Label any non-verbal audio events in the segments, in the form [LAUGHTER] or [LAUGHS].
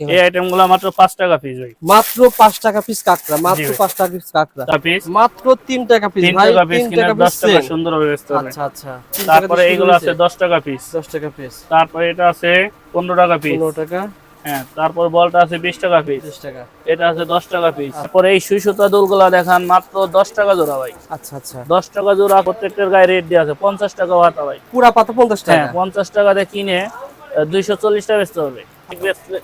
এই আইটেমগুলো মাত্র পাঁচ টাকা পিস ভাই। মাত্র পাঁচ টাকা পিস কাঁকড়া মাত্র জি ভাই। পাঁচ টাকা পিস কাঁকড়া। মাত্র তিন টাকা পিস ভাই টাকা পিস তিন কিনে টাকা দশ পিস টাকা সুন্দর আচ্ছা আচ্ছা। তারপরে এইগুলো আছে হয়েছে। দশ টাকা পিস দশ টাকা পিস তারপরে এটা আছে পনেরো টাকা পিস পনেরো টাকা। হ্যাঁ তারপর বলটা আছে বিশ টাকা পিস টাকা। এটা আছে দশ টাকা পিস তারপরে এই সুই সুতা দুলগুলা দেখান মাত্র দশ টাকা জোড়া ভাই। আচ্ছা আচ্ছা। দশ টাকা জোড়া প্রত্যেকটার গায়ে রেট দেওয়া আছে। পঞ্চাশ টাকা ভাতা ভাই। পুরা পাতা পঞ্চাশ হ্যাঁ টাকা পঞ্চাশ টাকাতে কিনে দুইশো চল্লিশ টাকা বেচতে হবে।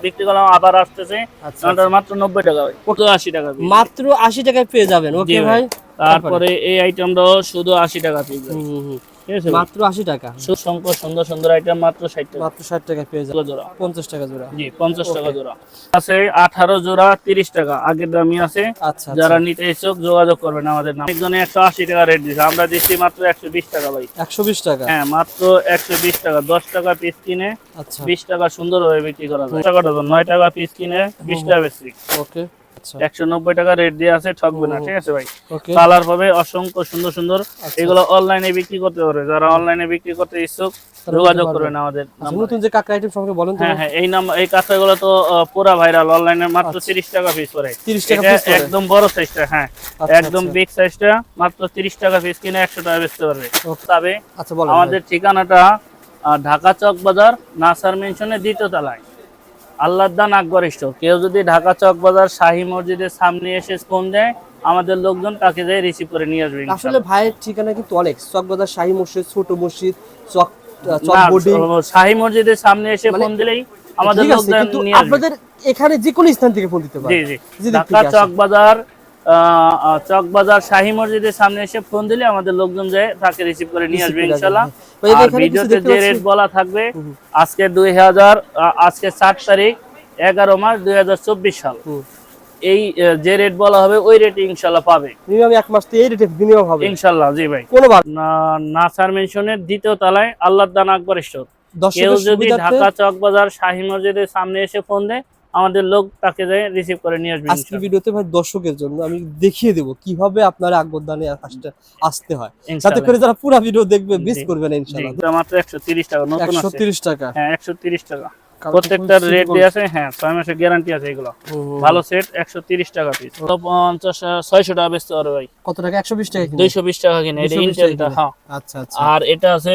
বিক্রি করলাম আবার আসতেছে। আচ্ছা, মাত্র নব্বই টাকা কত আশি টাকা মাত্র আশি টাকায় পেয়ে যাবেন ওকে ভাই। তারপরে এই আইটেমটাও শুধু আশি টাকা পেয়ে মাত্র আশি টাকা। সুসংখ্য সুন্দর সুন্দর আইটেম মাত্র ষাট টাকা। মাত্র ষাট টাকায় পেয়ে যাবেন। জোড়া। পঞ্চাশ টাকা জোড়া। জি পঞ্চাশ টাকা জোড়া। আছে আঠারো জোড়া তিরিশ টাকা। আগের দামই আছে। আচ্ছা যারা নিতে ইচ্ছুক যোগাযোগ করবেন আমাদের নাম। একজনে একশো আশি টাকা রেট দিচ্ছে আমরা দিচ্ছি মাত্র একশো বিশ টাকা ভাই। একশো বিশ টাকা? হ্যাঁ মাত্র একশো বিশ টাকা। দশ টাকা পিস কিনে আচ্ছা। বিশ টাকা সুন্দর ভাবে বিক্রি করা যায়। টাকা নয় টাকা পিস কিনে বিশ টাকা বেশি ওকে আচ্ছা একশো নব্বই টাকা রেট দিয়ে আছে ঠকবে না ঠিক আছে ভাই? কালার পাবে অসংখ্য সুন্দর সুন্দর। আচ্ছা। এগুলো অনলাইনে বিক্রি করতে পারবে। যারা অনলাইনে বিক্রি করতে ইচ্ছুক যোগাযোগ করবেন আমাদের আচ্ছা, নতুন যে কাঁকড়া আইটেম সম্পর্কে বলেন হ্যাঁ হ্যাঁ এই নাম এই কাঁচাগুলো তো পুরা ভাইরাল অনলাইনে মাত্র তিরিশ টাকা পিস করে। 30 টাকা করে? একদম বড় সাইজটা হ্যাঁ। আচ্ছা, একদম আচ্ছা। বিগ সাইজটা মাত্র তিরিশ টাকা পিস কিনে একশো টাকা বেচতে পারবে। তবে আচ্ছা বলেন আমাদের ঠিকানাটা ঢাকা চক বাজার নাসার মেনশনের দ্বিতীয় তলায়। আল্লাহদান আকবর স্টোর কেউ যদি ঢাকা চক বাজার শাহী মসজিদের সামনে এসে ফোন দেয় আমাদের লোকজন তাকে যাই রিসিভ করে নিয়ে আসবে আসলে ভাই ভাইয়ের ঠিকানা কিন্তু অনেক। চকবাজার শাহী মসজিদ ছোট মসজিদ চক চক শাহী মসজিদের সামনে এসে মানে- ফোন দিলেই আমাদের লোকজন নিয়ে আসবে। আপনাদের এখানে যে কোনো স্থান থেকে ফোন দিতে পারে জি জি। ঢাকা চক বাজার চক বাজার শাহী মসজিদের সামনে এসে ফোন দিলে আমাদের লোকজন যায় তাকে রিসিভ করে নিয়ে আসবে ইনশাল্লাহ। ভিডিওতে যে রেট বলা থাকবে আজকে দুই হাজার আজকে সাত তারিখ এগারো মাস দুই হাজার চব্বিশ সাল। এই যে রেট বলা হবে ওই রেট ইনশাল্লাহ পাবে। মিনিমাম এক মাস তো এই রেটে মিনিমাম হবে। ইনশাল্লাহ জি ভাই। কোনো নাসার মেনশনের দ্বিতীয় তলায় আল্লাহ দান আকবর স্টোর কেউ যদি ঢাকা চকবাজার শাহী মসজিদের সামনে এসে ফোন দেয় আমাদের লোক তাকে যায় রিসিভ করে নিয়ে আসবে আজকের ভিডিওতে ভাই দর্শকের জন্য আমি দেখিয়ে দেবো কীভাবে আপনারা আকবর দানে আসতে হয়। যাতে করে যারা পুরো ভিডিও দেখবে মিস জি। করবে না ইনশাআল্লাহ। এটা মাত্র একশো তিরিশ টাকা নতুন একশো আছে তিরিশ টাকা। হ্যাঁ একশো তিরিশ টাকা। কারণ প্রত্যেকটার রেট silicone- আছে হ্যাঁ ছয় মাসের গ্যারান্টি আছে এগুলো। ভালো সেট একশো তিরিশ টাকা পিস পঞ্চাশ ছয়শো টাকা বেচতে পারবে ভাই। কত টাকা? একশো বিশ টাকা কিনে? দুইশো বিশ টাকা কিনে এটা 220 টাকা ইন্টেলটা হ্যাঁ। আচ্ছা আচ্ছা। আর এটা আছে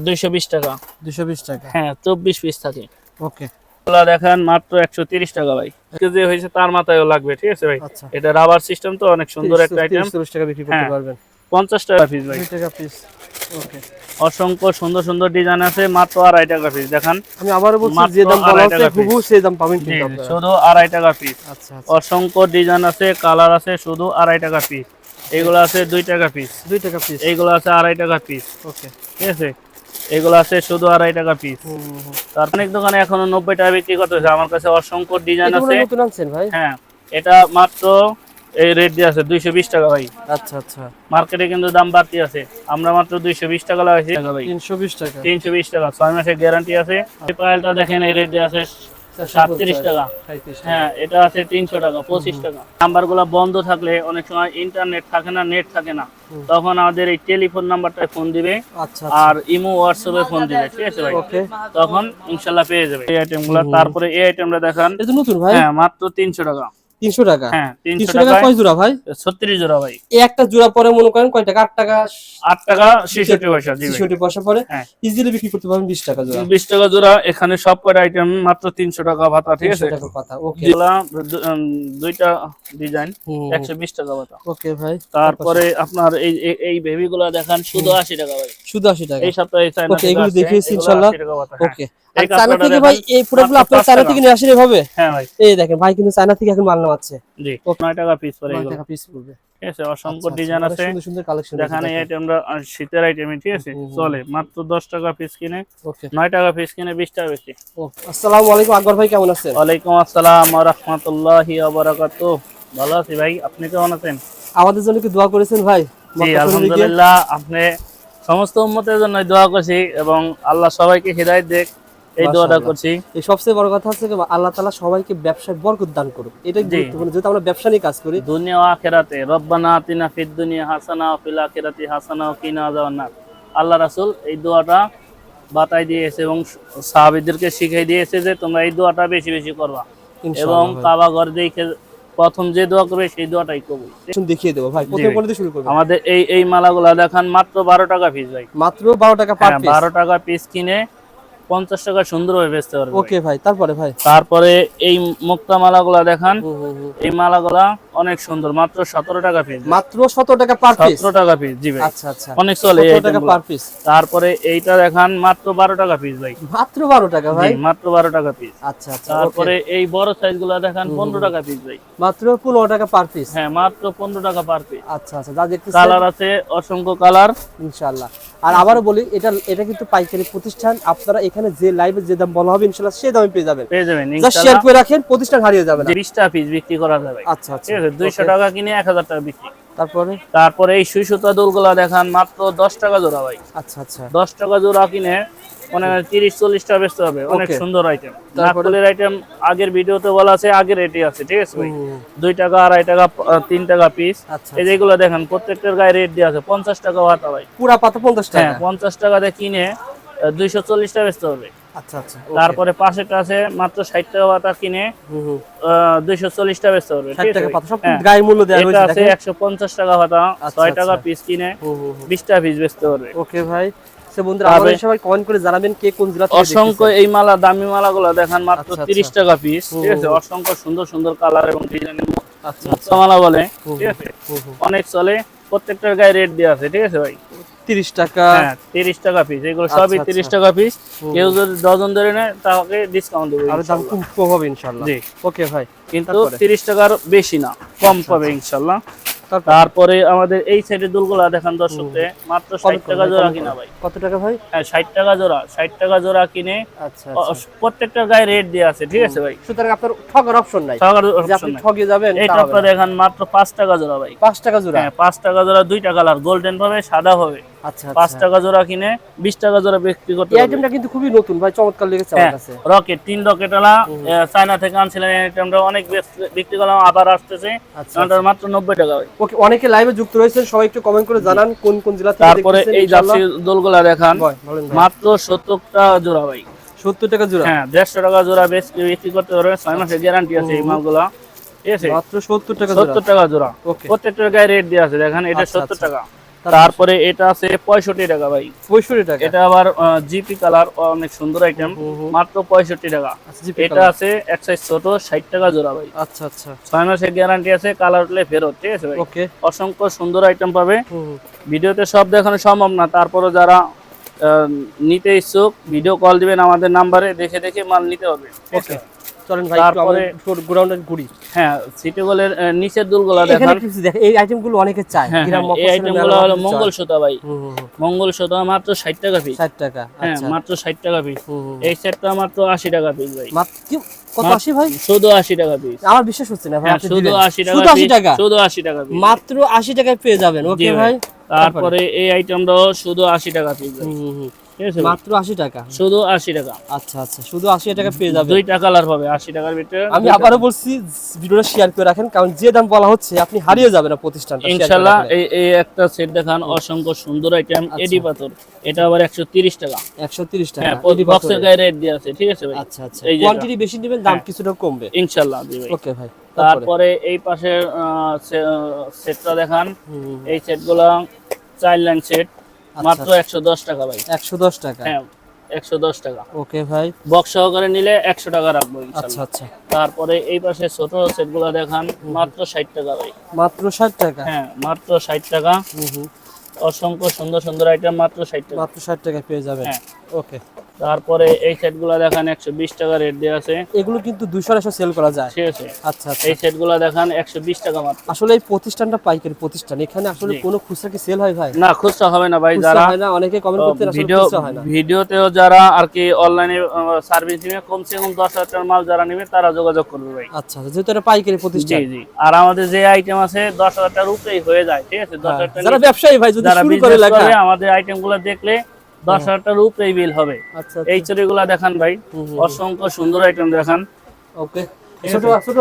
দুইশো বিশ টাকা। দুশো বিশ টাকা। হ্যাঁ চব্বিশ পিস থাকে। ওকে। এগুলা দেখেন মাত্র একশো তিরিশ টাকা ভাই। যে হয়েছে তার মাথায়ও লাগবে ঠিক আছে ভাই? আচ্ছা। এটা রাবার সিস্টেম তো অনেক সুন্দর একটা আইটেম টাকা বিক্রি করতে হ্যাঁ। পারবেন। পঞ্চাশ টাকা পিস ভাই। টাকা পিস ওকে অসংখ্য সুন্দর সুন্দর ডিজাইন আছে মাত্র আড়াই টাকা পিস দেখান। আমি আবারও বলছি যে দাম বলা আছে হুবহু সেই দাম পাবেন কিন্তু আপনারা। শুধু আড়াই টাকা পিস আচ্ছা আচ্ছা। অসংখ্য ডিজাইন আছে কালার আছে শুধু আড়াই টাকা পিস এগুলো আছে দুই টাকা পিস দুই টাকা পিস এইগুলো আছে আড়াই টাকা পিস ওকে ঠিক আছে? এগুলো আছে শুধু আড়াই টাকা পিস তার অনেক দোকানে এখনও নব্বই টাকা বিক্রি করতেছে। আমার কাছে অসংখ্য ডিজাইন আছে। মনে হয় হ্যাঁ এটা মাত্র এই রেট দিয়ে আছে দুইশো বিশ টাকা ভাই। আচ্ছা আচ্ছা। মার্কেটে কিন্তু দাম বাড়তি আছে। আমরা মাত্র দুইশো বিশ টাকা লাগাইছি। তিনশো বিশ টাকা। তিনশো বিশ টাকা ছয় মাসের গ্যারান্টি আছে। এই পায়েলটা দেখেন এই রেট দিয়ে আছে সাতত্রিশ টাকা। হ্যাঁ এটা আছে তিনশো টাকা পঁচিশ টাকা। নাম্বার বন্ধ থাকলে অনেক সময় ইন্টারনেট থাকে না নেট থাকে না। তখন আমাদের এই টেলিফোন নাম্বারটায় ফোন দিবে আচ্ছা আর ইমো হোয়াটসঅ্যাপে ফোন দিবে ঠিক আছে ভাই? তখন ইনশাল্লাহ পেয়ে যাবে। এই আইটেমগুলা তারপরে এই আইটেমটা দেখান। নতুন ভাই? হ্যাঁ মাত্র তিনশো টাকা। তিনশো টাকা। হ্যাঁ তিনশো টাকা কয় জোড়া ভাই? ছত্রিশ জোড়া ভাই। একটা জোড়া পরে মনে করেন কয় টাকা আট টাকা আট টাকা ছেষট্টি পয়সা ছেষট্টি পয়সা পরে। হ্যাঁ। ইজিলি বিক্রি করতে পারবেন বিশ টাকা জোড়া। বিশ টাকা জোড়া এখানে সব আইটেম মাত্র তিনশো টাকা ভাতা ঠিক আছে? ওকে দুইটা ডিজাইন একশো বিশ টাকা ভাতা। ওকে ভাই। তারপরে আপনার এই এই- বেবি গুলা দেখান শুধু আশি টাকা ভাই। শুধু আশি টাকা। এই সপ্তাহে থেকে এগুলো দেখিয়েছি ইনশাল্লাহ। 80 টাকা ভাতা, হ্যাঁ। ওকে এই আর চায়না থেকে ভাই এই প্রোডাক্টগুলো আপনার চায়না থেকে নিয়ে আসেন এভাবে? হ্যাঁ ভাই। এই দেখেন ভাই কিন্তু চায়না থেকে এখন মাল জি নয় টাকা পিস নয় এগুলো। টাকা পিস পড়বে। ঠিক আছে অসংখ্য আচ্ছা, ডিজাইন আচ্ছা, আছে। সুন্দর সুন্দর কালেকশন দেখান। আহ, শীতের আইটেম ঠিক আছে। চলে মাত্র দশ টাকা পিস কিনে। ওকে। নয় টাকা পিস কিনে বিশ টাকা বেশি। আসসালামু আলাইকুম আকবর ভাই কেমন আছেন? আসসালাম রহমতুল্লাহি বারাকাত ভালো আছি ভাই আপনি কেমন আছেন? আমাদের জন্য কি দোয়া করেছেন ভাই? জি? আলহামদুলিল্লাহ আপনি সমস্ত উম্মতের জন্য দোয়া করছি এবং আল্লাহ সবাইকে হৃদায়ত দেখ এই দোয়াটা করছি। এই সবচেয়ে বড় কথা হচ্ছে আল্লাহ তাআলা সবাইকে ব্যবসায় বরকত দান করুক। এটাই জি। গুরুত্বপূর্ণ। যেহেতু আমরা ব্যবসা নিয়ে কাজ করি দুনিয়া ও আখেরাতে রব্বানা আতিনা ফিদ দুনিয়া হাসানা ফিল আখিরাতি হাসানা কিনা আল্লাহ রাসূল এই দোয়াটা বাতাই দিয়েছে এবং সাহাবীদেরকে শিখিয়ে দিয়েছে যে তোমরা এই দোয়াটা বেশি বেশি করবা। এবং কাবা ঘর দেখে প্রথম যে দোয়া করবে সেই দোয়াটাই কবুল। দেখিয়ে দেবো ভাই। প্রথমে। শুরু আমাদের এই এই মালাগুলা দেখান মাত্র বারো টাকা পিস ভাই। মাত্র বারো টাকা পার হ্যাঁ পিস বারো টাকা পিস কিনে পঞ্চাশ টাকা সুন্দরভাবে বেচতে পারবে ওকে ভাই। তারপরে ভাই? তারপরে এই মুক্তা মালাগুলা দেখান। এই মালাগুলা অনেক সুন্দর মাত্র সতেরো টাকা পিস মাত্র সতেরো টাকা পার পিস টাকা পিস জি ভাই। আচ্ছা আচ্ছা। অনেক চলে টাকা পার পিস তারপরে এইটা দেখান মাত্র বারো টাকা পিস ভাই। মাত্র বারো টাকা ভাই? মাত্র বারো টাকা পিস আচ্ছা আচ্ছা তারপরে এই বড় দেখান পনেরো টাকা পিস ভাই। মাত্র পনেরো টাকা পার পিস হ্যাঁ মাত্র পনেরো টাকা পার পিস আচ্ছা আচ্ছা যা দেখতেছেন। কালার আছে অসংখ্য কালার ইনশাআল্লাহ। আর আবারও বলি এটা এটা কিন্তু পাইকারি প্রতিষ্ঠান। আপনারা এখানে যে লাইভে যে দাম বলা হবে ইনশাআল্লাহ সেই দামে পেয়ে যাবেন। পেয়ে যাবেন জাস্ট শেয়ার করে রাখেন প্রতিষ্ঠান হারিয়ে যাবে না। বিশটা পিস বিক্রি করা যাবে। আচ্ছা আচ্ছা। দুইশো টাকা কিনে এক হাজার টাকা বিক্রি। তারপরে? তারপরে এই সুই সুতা দুলগুলা দেখান মাত্র দশ টাকা জোড়া ভাই। আচ্ছা আচ্ছা। দশ টাকা জোড়া কিনে মানে তিরিশ বেচতে হবে। অনেক সুন্দর আইটেম? আইটেম আগের ভিডিওতে বলা আছে রেটই আছে ঠিক আছে ভাই? দুই টাকা আড়াই টাকা তিন টাকা পিস আচ্ছা এই যেগুলো দেখেন প্রত্যেকটার গায়ে রেট দেওয়া আছে পঞ্চাশ টাকা হাতা ভাই। পুরা পাতা পঞ্চাশ হ্যাঁ টাকা পঞ্চাশ দিয়ে কিনে দুইশো চল্লিশ টাকা বেচতে হবে। আচ্ছা আচ্ছা তারপরে পাশেরটা আছে মাত্র ষাট টাকা কিনে দুইশো চল্লিশ টাকা বেচতে টাকা সব হ্যাঁ। এটা আছে একশো পঞ্চাশ টাকা পাতা আচ্ছা, ছয় টাকা আচ্ছা। পিস কিনে হুম, হুম। পিস বেচতে পারবে। ওকে ভাই। বন্ধুরা সবাই কমেন্ট করে জানাবেন কে কোন জেলা থেকে অসংখ্য এই মালা দামি মালাগুলো দেখেন মাত্র আচ্ছা, তিরিশ টাকা পিস ঠিক আছে? অসংখ্য সুন্দর সুন্দর কালার এবং ডিজাইনের আচ্ছা মালা বলে ঠিক আছে। অনেক চলে প্রত্যেকটার গায়ে রেট দেওয়া আছে ঠিক আছে ভাই? তিরিশ টাকা। হ্যাঁ তিরিশ টাকা পিস এগুলো আচ্ছা, সবই আচ্ছা। তিরিশ টাকা পিস কেউ যদি ডজন ধরে নেয় তাকে ডিসকাউন্ট দেবো আর দাম খুব কম হবে ইনশাআল্লাহ জি। ওকে ভাই কিন্তু তারপরে? আচ্ছা, তিরিশ টাকার বেশি না কম পাবে ইনশাল্লাহ। তারপর? আমাদের এই সাইডের দুলগুলা দেখান দর্শকদের মাত্র ষাট কত করে টাকা জোড়া কিনা ভাই। কত টাকা ভাই? হ্যাঁ ষাট টাকা জোড়া ষাট টাকা জোড়া কিনে আচ্ছা প্রত্যেকটার গায়ে রেট দেওয়া আছে ঠিক আছে ভাই? সুতরাং আপনার ঠগার অপশন নাই। আপনি নাই। ঠগে যাবেন এই হবে টপটা না। মাত্র পাঁচ টাকা জোড়া ভাই। পাঁচ টাকা জোড়া? হ্যাঁ পাঁচ টাকা জোড়া দুইটা কালার গোল্ডেন পাবে সাদা হবে। আচ্ছা পাঁচ আচ্ছা। টাকা জোড়া কিনে বিশ টাকা জোড়া বিক্রি করতে এই আইটেমটা কিন্তু খুবই নতুন ভাই চমৎকার লেগেছে আমার হ্যাঁ কাছে। রকেট তিন রকেট আলা চায়না থেকে আনছিলেন আইটেমটা অনেক বিক্রি করলাম আবার আসতেছে। আচ্ছা মাত্র নব্বই টাকা ওকে অনেকে লাইভে যুক্ত রয়েছেন সবাই একটু কমেন্ট করে জানান কোন কোন জেলা থেকে তারপরে এই জার্সি দোলগুলা দেখান। মাত্র সত্তর টাকা জোড়া ভাই। 70 টাকা জোড়া? হ্যাঁ দেড়শো টাকা জোড়া বেশ বিক্রি করতে পারবে ছয় মাসের গ্যারান্টি আছে এই মালগুলা। ঠিক আছে? মাত্র 70 টাকা সত্তর টাকা জোড়া। ওকে। প্রত্যেকটার গায়ে রেট দেওয়া আছে দেখেন এটা আচ্ছা, সত্তর আচ্ছা। টাকা। তারপরে এটা আছে পঁয়ষট্টি টাকা ভাই। 65 টাকা? এটা আবার জিপি কালার অনেক সুন্দর আইটেম। মাত্র পঁয়ষট্টি টাকা। আচ্ছা, এটা আছে এক সাইজ ছোট ষাট টাকা জোড়া ভাই। আচ্ছা আচ্ছা। ছয় মাসের গ্যারান্টি আছে কালার উঠলে ফেরত ঠিক আছে ভাই? ওকে। অসংখ্য সুন্দর আইটেম পাবে। ভিডিওতে সব দেখানো সম্ভব না তারপরে যারা নিতে ইচ্ছুক ভিডিও কল দিবেন আমাদের নাম্বারে দেখে দেখে মাল নিতে হবে। ওকে। চলেন ভাই তারপরে- গ্রাউন্ডে ঘুরি। হ্যাঁ সিটি গোলের নিচের দুলগুলা দেখান। এই আইটেমগুলো অনেকে চায় হ্যাঁ গ্রাম হ্যাঁ, এই আইটেমগুলো হলো মঙ্গল সুতা ভাই। মঙ্গল সুতা মাত্র ষাট টাকা পিস 60 টাকা হ্যাঁ আচ্ছা। মাত্র ষাট টাকা পিস। এই সেটটা মাত্র আশি টাকা পিস ভাই। মাত্র কত ভাই? শুধু টাকা পিস আমার বিশ্বাস হচ্ছে না ভাই আপনি শুধু দিলেন। আশি টাকা শুধু টাকা? শুধু আশি টাকা পিস মাত্র আশি টাকায় পেয়ে যাবেন ওকে ভাই। তারপরে এই আইটেমটাও শুধু আশি টাকা পিস ভাই? মাত্র আশি টাকা। শুধু আশি টাকা। আচ্ছা আচ্ছা শুধু আশি টাকা পেয়ে যাবেন দুইটা কালার পাবে আশি টাকার ভিতরে। আমি আবারও বলছি ভিডিওটা শেয়ার করে রাখেন কারণ যে দাম বলা হচ্ছে আপনি হারিয়ে যাবেন না প্রতিষ্ঠানটা রাখলে। এই এই একটা সেট দেখান অসংখ্য সুন্দর আইটেম আচ্ছা। এডি পাথর। এটা আবার একশো তিরিশ টাকা। 130 টাকা হ্যাঁ এডি বক্সের গায়ে রেট দিয়ে আছে ঠিক আছে ভাই? আচ্ছা আচ্ছা। কোয়ান্টিটি বেশি নেবেন দাম হ্যাঁ। কিছুটা কমবে। ইনশাল্লাহ জি ভাই। ওকে ভাই তারপরে? এই পাশের সেটটা দেখান। এই সেটগুলো চাইল্ড লাইন সেট মাত্র একশো দশ টাকা ভাই। 110 টাকা? হ্যাঁ একশো দশ টাকা। ওকে ভাই। বক্স সহকারে নিলে একশো টাকা রাখব আচ্ছা আচ্ছা। তারপরে এই পাশে ছোট সেটগুলো দেখান মাত্র ষাট টাকা ভাই। মাত্র 60 টাকা? হ্যাঁ মাত্র ষাট টাকা। হুম, অসংখ্য সুন্দর সুন্দর আইটেম মাত্র ষাট টাকা। মাত্র 60 টাকা পেয়ে যাবেন। হ্যাঁ। ওকে। তারপরে এই সেটগুলো দেখান একশো বিশ টাকা রেট দেওয়া আছে। এগুলো কিন্তু 200 200 সেল করা যায়। ঠিক আছে। আচ্ছা আচ্ছা। এই সেটগুলো দেখান একশো বিশ টাকা মাত্র। আসলে এই প্রতিষ্ঠানটা পাইকারি প্রতিষ্ঠান। এখানে আসলে। কোনো খুচরা কি সেল হয় ভাই? না খুচরা হবে না ভাই যারা হয় না অনেকে কমেন্ট করতে আসলে ভিডিও হয় না। ভিডিওতেও যারা আর কি অনলাইনে সার্ভিস নিবে কমসে কম দশ হাজার টাকার মাল যারা নেবে তারা যোগাযোগ করবে ভাই। আচ্ছা আচ্ছা যেহেতু এটা পাইকারি প্রতিষ্ঠান। জি। জি আর আমাদের যে আইটেম আছে দশ হাজার টাকার উপরেই হয়ে যায় ঠিক আছে? দশ হ্যাঁ, হাজার টাকা যারা ব্যবসায়ী ভাই যদি শুরু করে করে আমাদের আইটেমগুলো দেখলে দশ হাজার টাকার উপরেই বিল হবে। আচ্ছা এই চুরিগুলা দেখান ভাই। অসংখ্য সুন্দর আইটেম দেখান। ওকে। ছোট ছোট।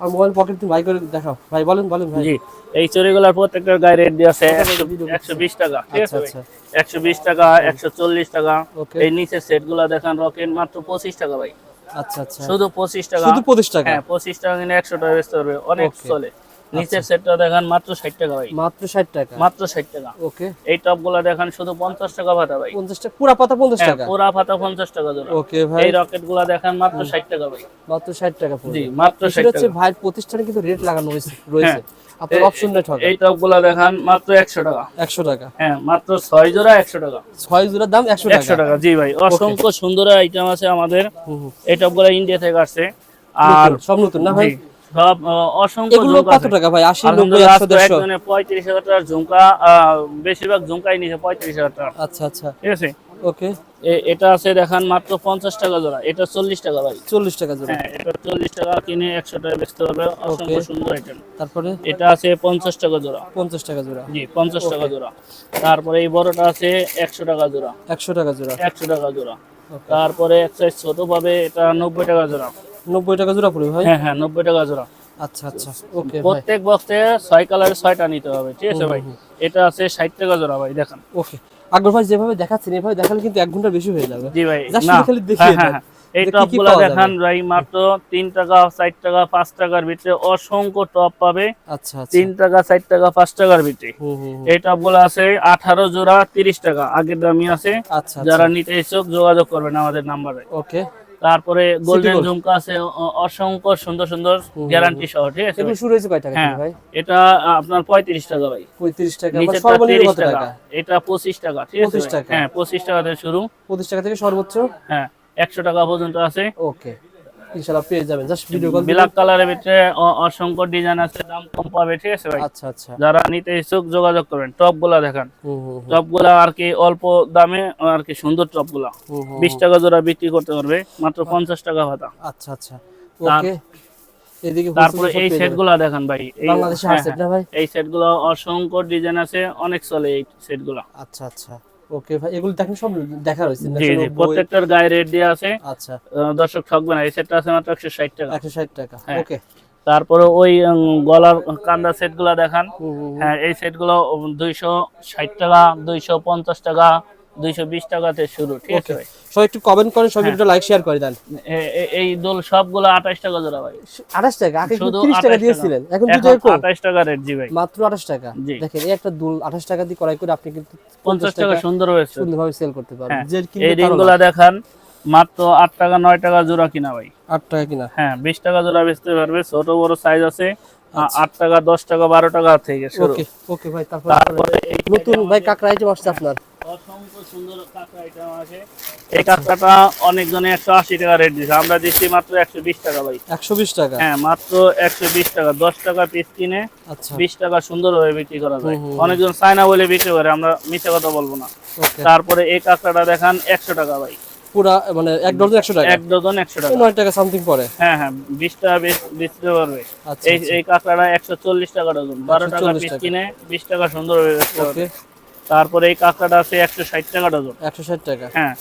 আর মোবাইল পকেট তুমি ভাই করে দেখাও। ভাই বলেন বলেন ভাই। জি এই চুরিগুলার প্রত্যেকটার গায়ে রেট দিয়ে আছে কত করে video একশো বিশ টাকা ঠিক আচ্ছা আছে আচ্ছা। একশো বিশ টাকা একশো চল্লিশ টাকা। ওকে। এই নিচের সেটগুলা দেখান রকেট মাত্র পঁচিশ টাকা ভাই। আচ্ছা আচ্ছা। শুধু পঁচিশ টাকা। শুধু পঁচিশ টাকা? হ্যাঁ পঁচিশ টাকা কিনে একশো টাকা বেচতে পারবে অনেক চলে। নিচের সেটটা দেখান মাত্র ষাট টাকা ভাই। মাত্র ষাট টাকা। মাত্র ষাট টাকা। ওকে। এই টপগুলা দেখান শুধু পঞ্চাশ টাকা ভাতা ভাই। পঞ্চাশ টাকা পুরা পাতা পঞ্চাশ হ্যাঁ টাকা? পুরা ভাতা পঞ্চাশ টাকা জোড়া। ওকে ভাই। এই রকেটগুলা দেখান মাত্র ষাট টাকা ভাই। মাত্র ষাট টাকা পড়বে। জি মাত্র ষাট সেটা হচ্ছে টাকা। ভাইয়ের প্রতিষ্ঠানে কিন্তু রেট লাগানো হয়েছে রয়েছে। আপনার অপশন রেট হবে। এই টপগুলা দেখান মাত্র একশো টাকা। একশো টাকা। হ্যাঁ মাত্র ছয় জোড়া একশো টাকা। ছয় জোড়ার দাম একশো একশো টাকা টাকা জি ভাই। অসংখ্য সুন্দর আইটেম আছে আমাদের। এই টপগুলা ইন্ডিয়া থেকে আসছে। আর সব নতুন না ভাই? সব অসংখ্য এগুলো কত টাকা ভাই? আশি নব্বই আলহামদুলিল্লাহ একশো আজকে দেড়শো? একজনে পঁয়ত্রিশ হাজার টাকার ঝুমকা বেশিরভাগ ঝুমকাই নিছে পঁয়ত্রিশ হাজার টাকা। আচ্ছা আচ্ছা। ঠিক আছে? ওকে। এটা আছে দেখান মাত্র পঞ্চাশ টাকা জোড়া। এটা চল্লিশ টাকা ভাই। চল্লিশ টাকা জোড়া। হ্যাঁ এটা চল্লিশ টাকা কিনে একশো টাকা বেচতে পারবে। অসংখ্য সুন্দর আইটেম তারপরে? এটা আছে পঞ্চাশ টাকা জোড়া। পঞ্চাশ টাকা জোড়া। জি পঞ্চাশ টাকা জোড়া। তারপরে এই বড়টা আছে একশো টাকা জোড়া। একশো টাকা জোড়া। একশো টাকা জোড়া। তারপরে এক সাইজ ছোট পাবে এটা নব্বই টাকা জোড়া। নব্বই টাকা জোড়া পড়বে ভাই? হ্যাঁ হ্যাঁ নব্বই টাকা জোড়া। আচ্ছা আচ্ছা ওকে ভাই। প্রত্যেক বক্সে ছয় কালারের ছয়টা নিতে হবে ঠিক আছে ভাই? এটা আছে ষাট টাকা জোড়া ভাই দেখান। ওকে। আকবর ভাই যেভাবে দেখাচ্ছেন এভাবে দেখালে কিন্তু এক ঘণ্টা বেশি হয়ে যাবে। জি ভাই না। খালি দেখিয়ে হ্যাঁ, হ্যাঁ, দেন। হ্যাঁ। এই যে কি টপ কি গুলা পাওয়া দেখান ভাই মাত্র তিন টাকা চার টাকা পাঁচ টাকার ভিতরে অসংখ্য টপ পাবে। আচ্ছা আচ্ছা। তিন টাকা চার টাকা পাঁচ টাকার ভিতরে। হুম হুম হুম। এই টপগুলা আছে আঠারো জোড়া তিরিশ টাকা। আগের দামই আছে। আচ্ছা যারা নিতে ইচ্ছুক যোগাযোগ করবেন আমাদের নাম্বারে ওকে। তারপরে গোল্ডেন ঝুমকা আছে অসংখ্য সুন্দর সুন্দর গ্যারান্টি সহ ঠিক আছে এগুলো শুরু হয়েছে কয় টাকা হ্যাঁ। ভাই? এটা আপনার পঁয়ত্রিশ টাকা ভাই। পঁয়ত্রিশ টাকা মানে সর্বনিম্ন কত টাকা? এটা পঁচিশ টাকা ঠিক আছে 25 টাকা। হ্যাঁ পঁচিশ টাকা থেকে শুরু। পঁচিশ টাকা থেকে সর্বোচ্চ? হ্যাঁ একশো টাকা পর্যন্ত আছে। ওকে। ইনশাআল্লাহ পেয়ে যাবেন। জাস্ট ভিডিও কল ব্ল্যাক কালারের ভিতরে অসংখ্য ডিজাইন আছে দাম কম পাবে ঠিক আছে ভাই? আচ্ছা আচ্ছা। যারা নিতে ইচ্ছুক যোগাযোগ করবেন টপগুলা দেখান। হুম হুম হুম, টপগুলা আর কি অল্প দামে আর কি সুন্দর টপগুলা হুম হুম, বিশ টাকা জোড়া বিক্রি করতে পারবে মাত্র পঞ্চাশ টাকা ভাতা। আচ্ছা আচ্ছা। ওকে এদিকে তারপরে এই shop পেয়ে সেটগুলা দেখান ভাই। বাংলাদেশে হ্যাঁ, আছে না ভাই? হ্যাঁ, এই সেটগুলো অসংখ্য ডিজাইন আছে অনেক চলে এই সেটগুলা আচ্ছা আচ্ছা। ওকে ভাই এগুলো দেখেন সব দেখা রয়েছে জি জি প্রত্যেকটার গায়ে রেট দিয়ে আছে। আচ্ছা। দর্শক ঠকবে না এই সেটটা আছে মাত্র একশো ষাট টাকা। একশো ষাট টাকা হ্যাঁ। ওকে। তারপরে ওই গলার কান্দা সেটগুলা দেখান। হ্যাঁ এই সেটগুলো দুইশো ষাট টাকা দুইশো পঞ্চাশ টাকা দুইশো বিশ টাকাতে শুরু ঠিক আছে ভাই? সবাই একটু কমেন্ট করেন। সবাই একটু লাইক শেয়ার করে দেন। এই দোল সবগুলো আঠাশ টাকা জোড়া ভাই। আঠাশ টাকা? আগে শুধু তিরিশ 28 টাকা। দিয়েছিলেন এখন এখন দুটো কম। আঠাশ টাকা রেট জি ভাই। মাত্র আঠাশ টাকা। দেখেন এই একটা দুল আঠাশ টাকা দিয়ে ক্রয় করে আপনি কিন্তু পঞ্চাশ টাকা সুন্দর হয়েছে। সুন্দরভাবে সেল করতে পারবেন। হ্যাঁ যে কিনতে না, দেখান মাত্র আট টাকা নয় টাকা জোড়া কিনা ভাই। আট টাকা কিনা। হ্যাঁ বিশ টাকা জোড়া বেচতে পারবে ছোট বড় সাইজ আছে। আচ্ছা। আট টাকা দশ টাকা বারো টাকা থেকে ওকে ওকে ভাই তারপর তারপরে নতুন ভাই কাকড়া আইটেম আসছে আপনার। অসংখ্য সুন্দর কাঁকড়া আইটেম আছে। এই কাঁকড়াটা অনেকজনে একশো আশি টাকা রেট দিচ্ছে আমরা দিচ্ছি মাত্র একশো বিশ টাকা ভাই। একশো বিশ টাকা? হ্যাঁ মাত্র একশো বিশ টাকা। দশ টাকা পিস কিনে আচ্ছা। বিশ টাকা সুন্দরভাবে বিক্রি করা যায়। হুম, হুম। অনেকজন চায়না বলে বিক্রি করে আমরা মিথ্যে কথা বলব না। তারপরে এই কাঁকড়াটা দেখান একশো টাকা ভাই। পুরা মানে এক ডজন একশো টাকা? এক ডজন একশো টাকা। নয় টাকা সামথিং পরে হ্যাঁ হ্যাঁ বিশ টাকা বেচ- বেচতে পারবে আচ্ছা এই এই কাঁকড়াটা একশো চল্লিশ টাকা ডজন। বারো টাকা পিস কিনে বিশ টাকা সুন্দরভাবে বেচতে পারবে তারপরে এই কাঁকড়াটা আছে একশো ষাট টাকা ডজন। একশো ষাট টাকা। হ্যাঁ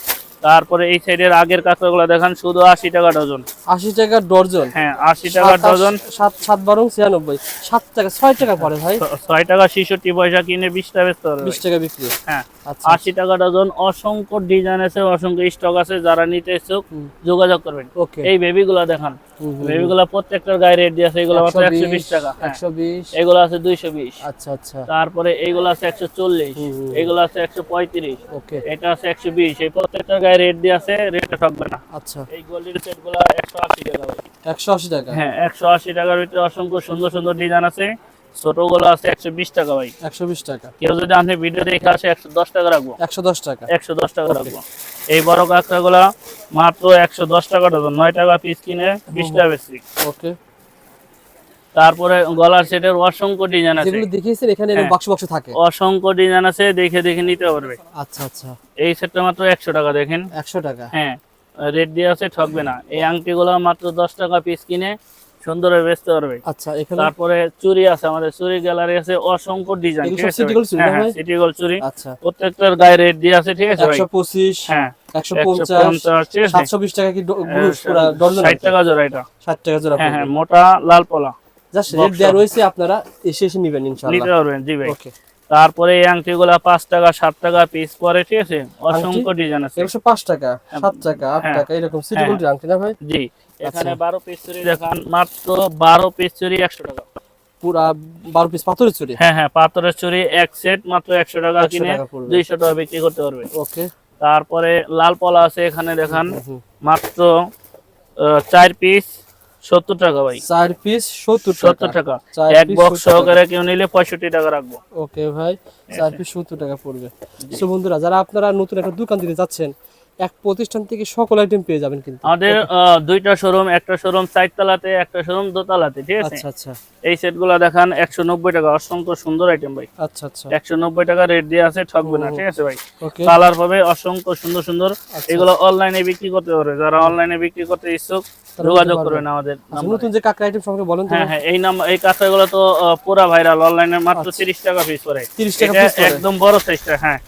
তারপরে এই সাইডের আগের কাঁকড়াগুলো দেখান শুধু আশি টাকা ডজন। আশি টাকা ডজন হ্যাঁ আশি টাকা ডজন সাত সাত বারো ছিয়ানব্বই। সাত টাকা ছয় টাকা পরে ভাই। ছয় টাকা ছেষট্টি পয়সা কিনে বেচতে পারবে বিশ টাকা বিক্রি। হ্যাঁ আচ্ছা। আশি টাকা ডজন অসংখ্য ডিজাইন আছে অসংখ্য স্টক আছে যারা নিতে ইচ্ছুক যোগাযোগ করবেন। ওকে। এই বেবিগুলো দেখান। বেবিগুলো প্রত্যেকটার গায়ে রেট দিয়ে আছে এগুলো মাত্র একশো বিশ টাকা। হ্যাঁ একশো বিশ। এগুলো আছে দুইশো বিশ। আচ্ছা আচ্ছা। তারপরে এইগুলো আছে একশো চল্লিশ। এগুলো আছে একশো পঁয়ত্রিশ ওকে। এটা আছে একশো বিশ। এই প্রত্যেকটার গায়ে রেট দিয়ে আছে রেটে থাকবে না। আচ্ছা। এই গোল্ডের সেটগুলো একশো টাকা। একশো আশি টাকা হ্যাঁ একশো আশি টাকার ভিতরে অসংখ্য সুন্দর সুন্দর ডিজাইন আছে। ছোট আছে একশো বিশ টাকা ভাই। একশো বিশ টাকা। কেউ যদি আপনি ভিডিও দেখে আসে একশো দশ টাকা রাখব। একশো দশ টাকা। একশো দশ টাকা রাখব। এই বড় কাঁকড়া মাত্র একশো দশ টাকা ডজন নয় টাকা পিস কিনে বিশ টাকা বেশি। ওকে তারপরে গলার সেটের অসংখ্য ডিজাইন আছে। যেগুলো দেখিয়েছেন এখানে হ্যাঁ। বাক্স বাক্স থাকে। অসংখ্য ডিজাইন আছে দেখে দেখে নিতে পারবে। আচ্ছা আচ্ছা। এই সেটটা মাত্র একশো টাকা দেখেন। একশো টাকা। হ্যাঁ। রেট দিয়ে আছে ঠকবে না। এই আংটিগুলো মাত্র দশ টাকা পিস কিনে সুন্দরভাবে বেচতে পারবে। আচ্ছা এখানে তারপরে চুরি আছে আমাদের চুরি গ্যালারি আছে অসংখ্য ডিজাইন ঠিক আছে? সিটি গোল চুরি আচ্ছা। প্রত্যেকটার গায়ে রেট দিয়ে আছে ঠিক আছে ভাই? একশো পঁচিশ হ্যাঁ ঠিক আছে? টাকা কি ড- গ্রুস ডজন ষাট টাকা জোড়া এটা। ষাট টাকা জোড়া হ্যাঁ হ্যাঁ মোটা লাল পলা। জাস্ট রেট রয়েছে আপনারা এসে এসে নেবেন ইনশাল্লাহ নিতে পারবেন জি ভাই। ওকে তারপরে এই আংটিগুলা পাঁচ টাকা সাত টাকা পিস পরে ঠিক আছে? অসংখ্য ডিজাইন আছে। একশো পাঁচ টাকা সাত টাকা আট হ্যাঁ। টাকা এরকম সিটি হ্যাঁ। গোল্ড আংটি না ভাই? জি। এখানে আচ্ছা। বারো পিস চুরি দেখান মাত্র বারো পিস চুরি একশো টাকা। পুরা বারো পিস পাথরের চুরি? হ্যাঁ হ্যাঁ পাথরের চুরি এক সেট মাত্র একশো টাকা কিনে। দুইশো টাকা বিক্রি করতে পারবে। ওকে। তারপরে লাল পলা আছে এখানে দেখান মাত্র চার পিস সত্তর টাকা ভাই। চার পিস সত্তর সত্তর টাকা। এক বক্স সহকারে কেউ নিলে পঁয়ষট্টি টাকা রাখব। ওকে ভাই চার পিস সত্তর টাকা পড়বে। সো বন্ধুরা যারা আপনারা নতুন একটা দোকান দিতে যাচ্ছেন এক প্রতিষ্ঠান থেকে সকল আইটেম পেয়ে যাবেন কিন্তু। আমাদের দুইটা শোরুম একটা শোরুম চারতলাতে একটা শোরুম দোতলাতে ঠিক আছে? আচ্ছা আচ্ছা। এই সেটগুলো দেখান একশো নব্বই টাকা অসংখ্য সুন্দর আইটেম ভাই। আচ্ছা আচ্ছা। একশো নব্বই টাকা রেট দিয়ে আছে ঠকবে না ঠিক আছে ভাই? কালার পাবে অসংখ্য সুন্দর সুন্দর। আচ্ছা। এগুলো অনলাইনে বিক্রি করতে পারবে। যারা অনলাইনে বিক্রি করতে ইচ্ছুক যোগাযোগ করবেন আমাদের নতুন যে কাকড়া আইটেম সম্পর্কে বলেন হ্যাঁ হ্যাঁ এই নাম্বার এই কাঁচাগুলো তো পুরা ভাইরাল অনলাইনে মাত্র তিরিশ টাকা পিস পড়ে 30 টাকা এটা একদম বড় সাইজটা হ্যাঁ।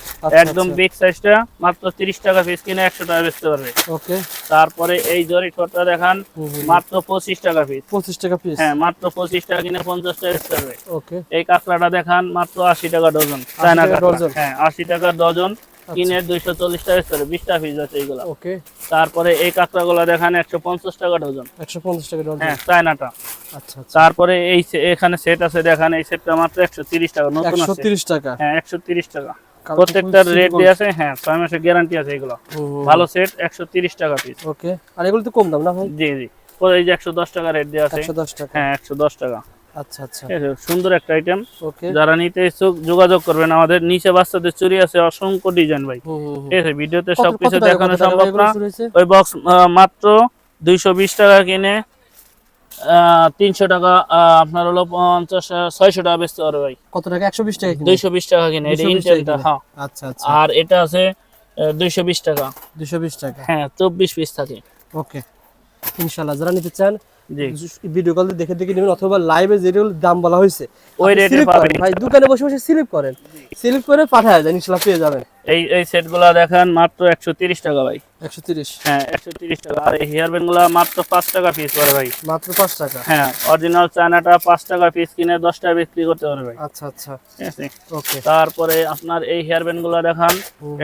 একদম। বিগ সাইজটা মাত্র তিরিশ টাকা পিস কিনে একশো টাকা বেচতে পারবে। ওকে। তারপরে এই জরি ঠোঁটটা দেখান। মাত্র পঁচিশ টাকা পিস পঁচিশ টাকা পিস হ্যাঁ মাত্র পঁচিশ টাকা কিনে পঞ্চাশ টাকা বেচতে পারবে। ওকে। এই কাঁকড়াটা দেখান মাত্র আশি টাকা ডজন চায়না কাঁকড়া। ডজন? হ্যাঁ আশি টাকা ডজন। কিনে দুইশো চল্লিশ টাকা পারবে বিশটা পিস আছে এইগুলো ওকে। তারপরে এই কাঁকড়াগুলো দেখান একশো পঞ্চাশ টাকা ডজন। একশো পঞ্চাশ টাকা ডজন। হ্যাঁ চায়নাটা। আচ্ছা আচ্ছা। তারপরে এই এখানে সেট আছে দেখান এই সেটটা মাত্র একশো তিরিশ টাকা নতুন একশো তিরিশ টাকা? হ্যাঁ একশো তিরিশ টাকা। প্রত্যেকটার রেট দিয়ে আছে হ্যাঁ ছয় মাসের গ্যারান্টি আছে এগুলো। ভালো সেট একশো তিরিশ টাকা পিস ওকে। আর এগুলো তো কম দাম না ভাই? জি জি। ও এই যে একশো দশ টাকা রেট দেওয়া আছে। একশো দশ টাকা। হ্যাঁ একশো দশ টাকা। আচ্ছা আচ্ছা। সুন্দর একটা আইটেম যারা নিতে ইচ্ছুক যোগাযোগ করবেন। আমাদের নিচে বাচ্চাদের চুরি আছে অসংখ্য ডিজাইন ভাই। ঠিক আছে ভিডিওতে সবকিছু দেখানো সম্ভব না। ওই বক্স মাত্র দুইশো বিশ টাকা কিনে তিনশো টাকা আপনার হলো পঞ্চাশ ছয়শো টাকা বেচতে পারবে ভাই। কত টাকা? একশো বিশ টাকা দুইশো বিশ টাকা কিনে এটা 220 ইন্টেলটা হ্যাঁ। আচ্ছা আচ্ছা। আর এটা আছে দুইশো বিশ টাকা। দুশো বিশ টাকা। হ্যাঁ চব্বিশ পিস থাকে। ওকে। ইনশাল্লাহ যারা নিতে চান ভিডিও কল দেখে দেখে নেবেন অথবা লাইভে যেগুলো দাম বলা হয়েছে ওই রেটে পাবেন। ভাই দোকানে বসে বসে সিলিপ করেন। সিলিপ করে পাঠায় দেন ইনশাল্লাহ পেয়ে যাবেন। এই এই সেটগুলো দেখেন মাত্র একশো তিরিশ টাকা ভাই। একশো তিরিশ। হ্যাঁ একশো তিরিশ টাকা। আর এই হেয়ার ব্যান্ডগুলা মাত্র পাঁচ টাকা পিস পড়ে ভাই। মাত্র পাঁচ টাকা? হ্যাঁ অরিজিনাল চায়নাটা পাঁচ টাকা পিস কিনে দশ টাকা বিক্রি করতে পারবে ভাই। আচ্ছা আচ্ছা। ওকে। তারপরে আপনার এই হেয়ার ব্যান্ডগুলা দেখান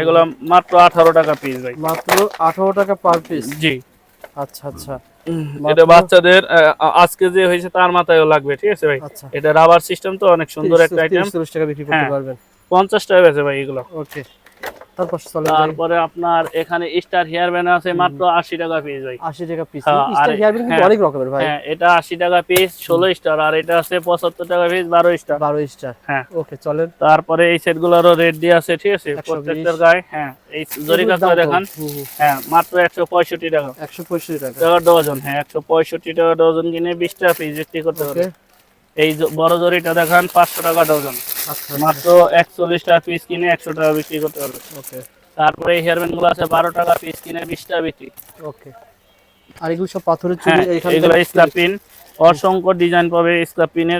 এগুলো মাত্র আঠারো টাকা পিস ভাই। মাত্র আঠারো টাকা পার পিস জি। আচ্ছা আচ্ছা। এটা বাচ্চাদের আজকে যে হয়েছে তার মাথায়ও লাগবে ঠিক আছে ভাই? আচ্ছা। এটা রাবার সিস্টেম তো অনেক সুন্দর একটা আইটেম তিরিশ চল্লিশ টাকা বিক্রি করতে হ্যাঁ। পারবেন। পঞ্চাশ টাকা বেছে ভাই এগুলো। ওকে তারপর চলে তারপরে আপনার এখানে স্টার হেয়ার ব্যান্ড আছে মাত্র আশি টাকা পিস ভাই। আশি টাকা পিস আর- হেয়ার কিন্তু। অনেক রকমের ভাই। হ্যাঁ এটা আশি টাকা পিস ষোলো স্টার আর এটা আছে পঁচাত্তর টাকা পিস বারো স্টার। বারো স্টার। হ্যাঁ। ওকে চলেন। তারপরে এই সেট গুলোরও রেট দিয়ে আছে ঠিক আছে? প্রত্যেকটার গায়ে হ্যাঁ এই জরি কাঁচা দেখান। হ্যাঁ মাত্র একশো পঁয়ষট্টি টাকা। একশো পঁয়ষট্টি টাকা। টাকা ডজন হ্যাঁ একশো পঁয়ষট্টি টাকা ডজন কিনে বিশটা পিস বিক্রি করতে পারবে এই বড় জরিটা দেখান পাঁচশো টাকা ডজন। আচ্ছা মাত্র একচল্লিশ টাকা পিস কিনে একশো টাকা বিক্রি করতে পারবে। ওকে। তারপরে এই হেয়ারব্যান্ডগুলো আছে বারো টাকা পিস কিনে বিশটা বিক্রি। ওকে। আর এগুলো সব পাথরের হ্যাঁ চুড়ি এগুলো স্ক্রাপিন অসংখ্য ডিজাইন পাবে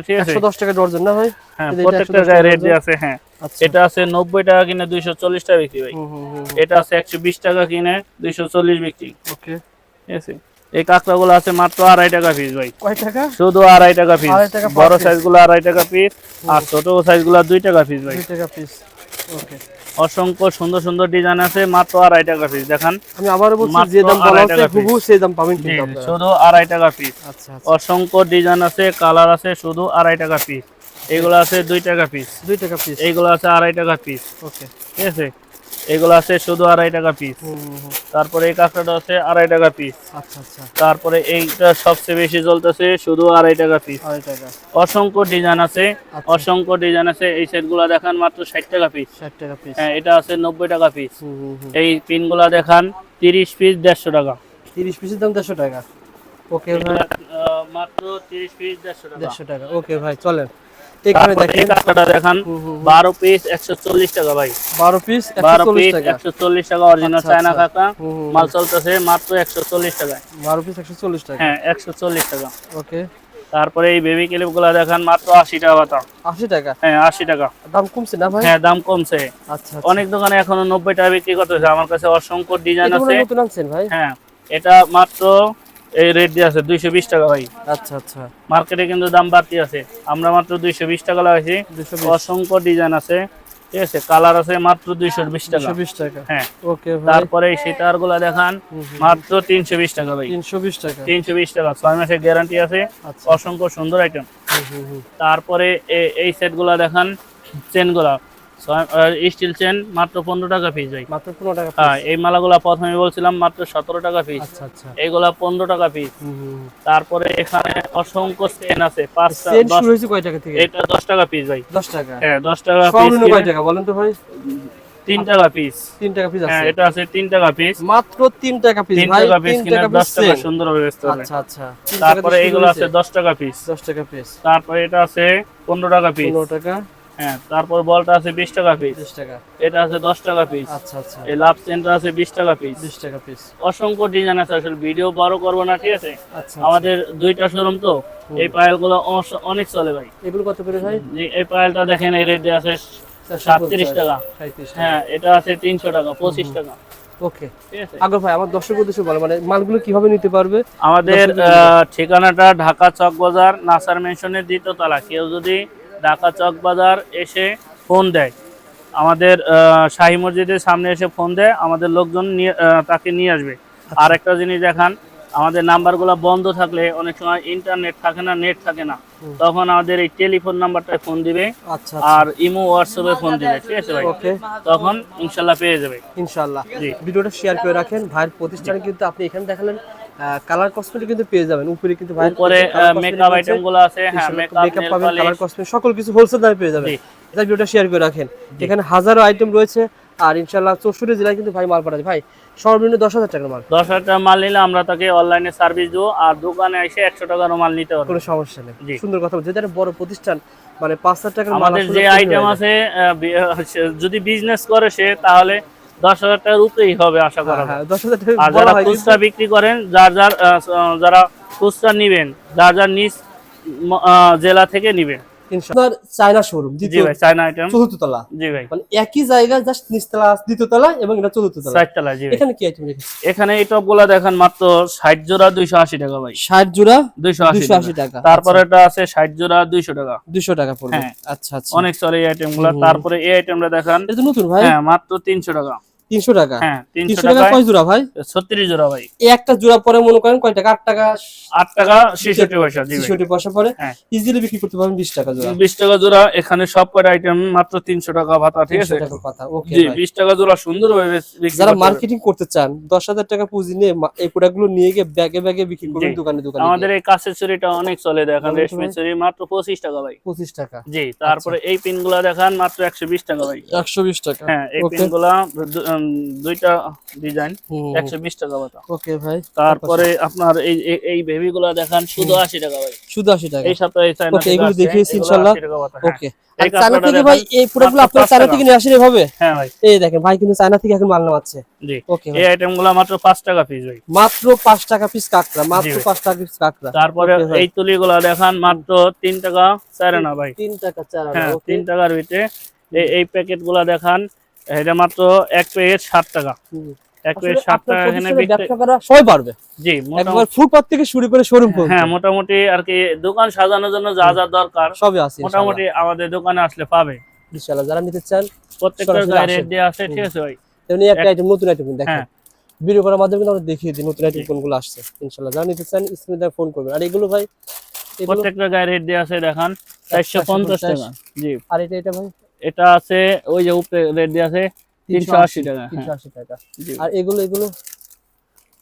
ঠিক আছে? একশো দশ টাকা ডর্জন না ভাই? হ্যাঁ এটা প্রত্যেকটা গায়ে রেট? আছে হ্যাঁ। আচ্ছা। এটা আছে নব্বই টাকা কিনে দুইশো চল্লিশ টাকা বিক্রি ভাই। এটা আছে একশো বিশ টাকা কিনে দুইশো চল্লিশ বিক্রি। ওকে। ঠিক আছে? এই কাঁকড়াগুলো আছে মাত্র আড়াই টাকা পিস ভাই। কয় টাকা? শুধু আড়াই টাকা পিস বড় piece। সাইজগুলো আড়াই টাকা পিস আর ছোট সাইজগুলো দুই টাকা পিস ভাই। দুই টাকা পিস ওকে অসংখ্য সুন্দর সুন্দর ডিজাইন আছে মাত্র আড়াই টাকা পিস দেখান আমি আবারও বলছি যে দাম বলা আছে হুবহু সেই দাম পাবেন কিন্তু শুধু আড়াই টাকা পিস আচ্ছা আচ্ছা। অসংখ্য ডিজাইন আছে কালার আছে শুধু আড়াই টাকা পিস এগুলো আছে দুই টাকা পিস দুই টাকা পিস এইগুলো আছে আড়াই টাকা পিস ওকে ঠিক আছে? এগুলো আছে শুধু আড়াই টাকা পিস তারপরে এই কাঁকড়াটা আছে আড়াই টাকা পিস আচ্ছা আচ্ছা। তারপরে এইটা সবচেয়ে বেশি চলতেছে শুধু আড়াই টাকা পিস আড়াই টাকা। অসংখ্য ডিজাইন আছে আচ্ছা। অসংখ্য ডিজাইন আছে। এই সেটগুলো দেখান মাত্র ষাট টাকা পিস ষাট টাকা পিস হ্যাঁ এটা আছে নব্বই টাকা পিস এই পিনগুলা দেখান তিরিশ পিস দেড়শো টাকা। তিরিশ পিসের দাম দেড়শো টাকা। ওকে ভাই। মাত্র তিরিশ পিস দেড়শো টাকা। দেড়শো টাকা। ওকে ভাই চলেন। এখানে তারপরে এই দেখেন দেখান পিস টাকা ভাই। পিস টাকা। টাকা অরিজিনাল আচ্ছা, চায়না আচ্ছা। মাল চলতেছে মাত্র পিস টাকা। হ্যাঁ টাকা। ওকে। তারপরে বেবি ক্লিপগুলা দেখান মাত্র আশি টাকা বাতা আশি টাকা? হ্যাঁ আশি টাকা। দাম কমছে না ভাই? হ্যাঁ দাম কমছে। আচ্ছা অনেক দোকানে এখনও নব্বই টাকা বিক্রি করতেছে। আমার কাছে অসংখ্য ডিজাইন আছে। নতুন আনছেন ভাই? হ্যাঁ এটা মাত্র এই রেট দিয়ে আছে দুইশো বিশ টাকা ভাই। আচ্ছা আচ্ছা। মার্কেটে কিন্তু দাম বাড়তি আছে। আমরা মাত্র দুইশো বিশ টাকা লাগাইছি। অসংখ্য ডিজাইন আছে। ঠিক আছে কালার আছে মাত্র দুইশো বিশ টাকা। বিশ টাকা। হ্যাঁ। ওকে তারপরে এই সীতারগুলা দেখান মাত্র তিনশো বিশ টাকা ভাই। তিনশো বিশ টাকা। তিনশো বিশ টাকা ছয় মাসের গ্যারান্টি আছে। আচ্ছা। অসংখ্য সুন্দর আইটেম। তারপরে এই সেটগুলা দেখান চেনগুলা। স্টিল চেন মাত্র পনেরো টাকা পিস ভাই। মাত্র পনেরো টাকা হ্যাঁ এই মালাগুলা প্রথমে বলছিলাম মাত্র সতেরো টাকা পিস আচ্ছা আচ্ছা। এইগুলা পনেরো টাকা পিস। তারপরে এখানে অসংখ্য চেন আছে পাঁচটা দশ কয় টাকা থেকে? এটা দশ টাকা পিস ভাই। দশ টাকা। হ্যাঁ দশ টাকা পিস কয় টাকা বলেন তো ভাই? তিন টাকা পিস তিন টাকা পিস হ্যাঁ আছে। এটা আছে তিন টাকা পিস মাত্র তিন টাকা পিস তিন টাকা পিস তিন দশ টাকা সুন্দর আচ্ছা আচ্ছা। তারপরে এইগুলো আছে দশ টাকা পিস দশ টাকা পিস তারপরে এটা আছে পনেরো টাকা পিস পনেরো টাকা। হ্যাঁ তারপর বলটা আছে বিশ টাকা পিস বিশ টাকা। এটা আছে দশ টাকা পিস আচ্ছা আচ্ছা। এই লাভ সেন্টার আছে বিশ টাকা পিস বিশ টাকা পিস অসংখ্য ডিজাইন আছে আসলে ভিডিও বড় করব না ঠিক আছে? আচ্ছা আমাদের দুইটা শোরুম তো এই পায়েলগুলো অনেক চলে ভাই। এগুলো কত করে ভাই? এই পায়েলটা দেখেন এই রেট আছে সাতত্রিশ টাকা। হ্যাঁ এটা আছে তিনশো টাকা পঁচিশ টাকা। ওকে। ঠিক আছে? আগ্রহ ভাই আমার দর্শক উদ্দেশ্যে বলো মানে মালগুলো কীভাবে নিতে পারবে? আমাদের ঠিকানাটা ঢাকা চক বাজার নাসার মেনশনের দ্বিতীয় তলা। কেউ যদি ঢাকা চক বাজার এসে ফোন দেয়। আমাদের শাহী মসজিদের সামনে এসে ফোন দেয় আমাদের লোকজন নিয়ে তাকে নিয়ে আসবে। আর একটা জিনিস দেখান আমাদের নাম্বারগুলো বন্ধ থাকলে অনেক সময় ইন্টারনেট থাকে না নেট থাকে না। তখন আমাদের এই টেলিফোন নাম্বারটায় ফোন দিবে আচ্ছা আর ইমো হোয়াটসঅ্যাপে ফোন দিবে ঠিক আছে ভাই? ওকে। তখন ইনশাল্লাহ পেয়ে যাবে। ইনশাআল্লাহ জি। ভিডিওটা শেয়ার করে রাখেন। ভাইয়ের প্রতিষ্ঠানে কিন্তু আপনি এখানে দেখালেন। কালার কসমেটিক কিন্তু পেয়ে যাবেন। উপরে কিন্তু ভাইয়ের উপরে মেকআপ আইটেমগুলো আছে হ্যাঁ মেকআপ পাবেন কালার কসমেটিক সকল কিছু হোলসেল দামে পেয়ে যাবেন। এটা ভিডিওটা শেয়ার করে রাখেন। এখানে হাজারো আইটেম রয়েছে আর ইনশাআল্লাহ চৌষট্টি জেলায় কিন্তু ভাই মাল পাঠাচ্ছে। ভাই সর্বনিম্ন দশ হাজার টাকার মাল। দশ হাজার টাকা মাল নিলে আমরা তাকে অনলাইনে সার্ভিস দেবো আর দোকানে এসে একশো টাকার মাল নিতে পারব। কোনো সমস্যা নেই। সুন্দর কথা বলছে। যেটা একটা বড় প্রতিষ্ঠান মানে পাঁচ হাজার টাকার মাল আমাদের যে আইটেম আছে [LAUGHS] যদি বিজনেস করে সে তাহলে দশ হাজার টাকার উপরেই হবে আশা করা হ্যাঁ। হ্যাঁ, আর যারা খুচরা বিক্রি করেন যার যার যারা খুচরা নিবেন যার যার নিজ জেলা থেকে নিবেন। আপনার চায়না শোরুম জি ভাই চায়না আইটেম চতুর্থ তলা জি ভাই। মানে একই জায়গায় জাস্ট নিচতলা দ্বিতীয় তলা এবং এটা চতুর্থ তলা চারতলা জি এখানে কি আইটেম রেখেছে এখানে এই টপগুলা দেখেন মাত্র ষাট জোড়া দুইশো আশি টাকা ভাই। ষাট জোড়া দুইশো আশি দুশো আশি টাকা। তারপরে এটা আছে ষাট জোড়া দুইশো টাকা। দুশো টাকা পড়বে। হ্যাঁ। আচ্ছা আচ্ছা। অনেক চলে এই আইটেমগুলা। তারপরে এই আইটেমটা দেখান। এটা নতুন ভাই। হ্যাঁ মাত্র তিনশো টাকা। তিনশো টাকা। হ্যাঁ তিনশো টাকা কয় জোড়া ভাই? ছত্রিশ জোড়া ভাই। একটা জোড়া পরে মনে করেন কয় টাকা আট টাকা আট টাকা ছেষট্টি পয়সা ছেষট্টি পয়সা পরে হ্যাঁ। ইজিলি বিক্রি করতে পারবেন বিশ টাকা জোড়া। বিশ টাকা জোড়া এখানে সব কটা আইটেম মাত্র তিনশো টাকা ভাতা ঠিক আছে? কথা ওকে বিশ টাকা জোড়া সুন্দর যারা মার্কেটিং করতে চান দশ হাজার টাকা পুঁজি নিয়ে এই প্রোডাক্টগুলো নিয়ে গিয়ে ব্যাগে ব্যাগে বিক্রি করবেন দোকানে দোকানে আমাদের এই কাছের চুরিটা অনেক চলে দেখেন রেশমি চুরি মাত্র পঁচিশ টাকা ভাই। পঁচিশ টাকা। জি তারপরে এই পিনগুলা দেখান মাত্র একশো বিশ টাকা ভাই। একশো বিশ টাকা। হ্যাঁ এই. পিনগুলা দুইটা ডিজাইন একশো বিশ টাকা ওকে ভাই তারপরে আপনার এই এই- বেবি গুলা দেখান শুধু আশি টাকা ভাই। শুধু আশি টাকা? এই সপ্তাহে চায়না থেকে এগুলো দেখিয়েছি এগুলো ইনশাল্লাহ। 80 টাকা ভাতা, হ্যাঁ। ওকে এই চায়না থেকে ভাই এই প্রোডাক্টগুলো মাত্র চায়না থেকে নিয়ে আসেন এভাবে? হ্যাঁ ভাই। এই দেখেন ভাই কিন্তু চায়না থেকে এখন মাল নামাচ্ছে। জি। ওকে এই আইটেমগুলা মাত্র পাঁচ টাকা পিস ভাই। মাত্র পাঁচ টাকা পিস কাঁকড়া মাত্র জি ভাই। পাঁচ টাকা পিস কাঁকড়া। তারপরে এই তুলি গুলা দেখান মাত্র তিন টাকা চার না ভাই। তিন টাকা চার হ্যাঁ okay? তিন টাকার ভিতরে। এই- এই প্যাকেটগুলা দেখান এটা মাত্র এক প্যাকেট ষাট টাকা। এক প্যাকেট ষাট টাকা এখানে ব্যবসা করা সবাই পারবে। জি একবার ফুটপাত থেকে শুরু করে শোরুম হ্যাঁ মোটামুটি আর কি দোকান সাজানোর জন্য যা যা দরকার সবই আছে মোটামুটি আমাদের দোকানে আসলে পাবে। ইনশাআল্লাহ যারা নিতে চান প্রত্যেকটা গায়ে রেট দিয়ে আছে ঠিক আছে ভাই। তেমনি একটা আইটেম নতুন আইটেম দেখেন। হ্যাঁ। ভিডিও করার মাধ্যমে কিন্তু আমরা দেখিয়ে দিই নতুন আইটেম কোনগুলো আসছে। ইনশাআল্লাহ যারা নিতে চান স্ক্রিনে ফোন করবেন। আর এগুলো ভাই প্রত্যেকটা গায়ে রেট দিয়ে আছে দেখান চারশো পঞ্চাশ। টাকা। জি। আর এটা এটা ভাই এটা আছে ওই যে উপরে রেট দিয়ে আছে তিনশো আশি টাকা হ্যাঁ। তিনশো আশি টাকা। আর এগুলো এগুলো?